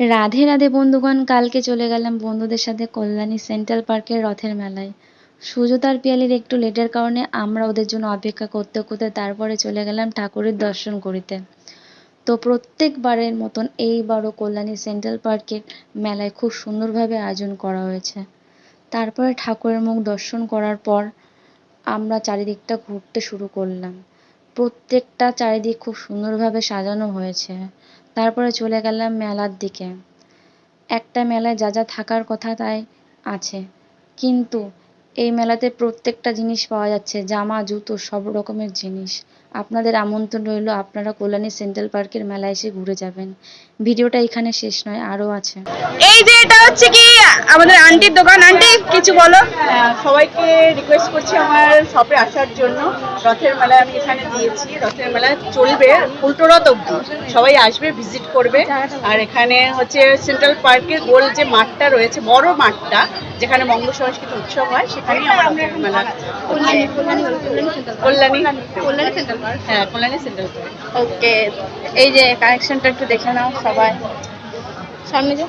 রাধে রাধে বন্ধুগণ, কালকে চলে গেলাম বন্ধুদের সাথে কল্যাণী সেন্ট্রাল পার্কের রথের মেলায়। সুজোত আর পিয়ালির একটু লেটের কারণে আমরা ওদের জন্য অপেক্ষা করতে করতে তারপরে চলে গেলাম ঠাকুরের দর্শন করিতে। তো প্রত্যেকবারের মতন এইবারও কল্যাণী সেন্ট্রাল পার্কের মেলায় খুব সুন্দরভাবে আয়োজন করা হয়েছে। তারপরে ঠাকুরের মুখ দর্শন করার পর আমরা চারিদিকটা ঘুরতে শুরু করলাম। প্রত্যেকটা চারিদিক খুব সুন্দরভাবে সাজানো হয়েছে। তারপরে চলে গেলাম মেলার দিকে। একটা মেলায় যা যা থাকার কথা তাই আছে। কিন্তু এই মেলাতে প্রত্যেকটা জিনিস পাওয়া যাচ্ছে, জামা, জুতো, সব রকমের জিনিস। আপনাদের আমন্ত্রণ রইল, আপনারা কল্যাণী সেন্ট্রাল পার্কের মেলায় এসে ঘুরে যাবেন। ভিডিওটা এখানে শেষ নয়, আরও আছে। এই যে এটা হচ্ছে কি, আমাদের আন্টির দোকান। আন্টি, কিছু বলো। সবাইকে রিকোয়েস্ট করছি আমার শপে আসার জন্য। রথের মেলায় আমি এখানে দিয়েছি। রথের মেলা চলবে উল্টো রথ অব্দি সবাই আসবে ভিজিট করবে। আর এখানে হচ্ছে সেন্ট্রাল পার্কের গোল যে মাঠটা রয়েছে বড় মাঠটা যেখানে মঙ্গল সংস্কৃত উৎসব হয় সেখানেই আমার রথের মেলা কল্যাণী হ্যাঁ কল্যাণী সেন্ট্রাল পার্ক ওকে এই যে কানেকশনটা একটু দেখে নাও সবাই। সামনে যাও।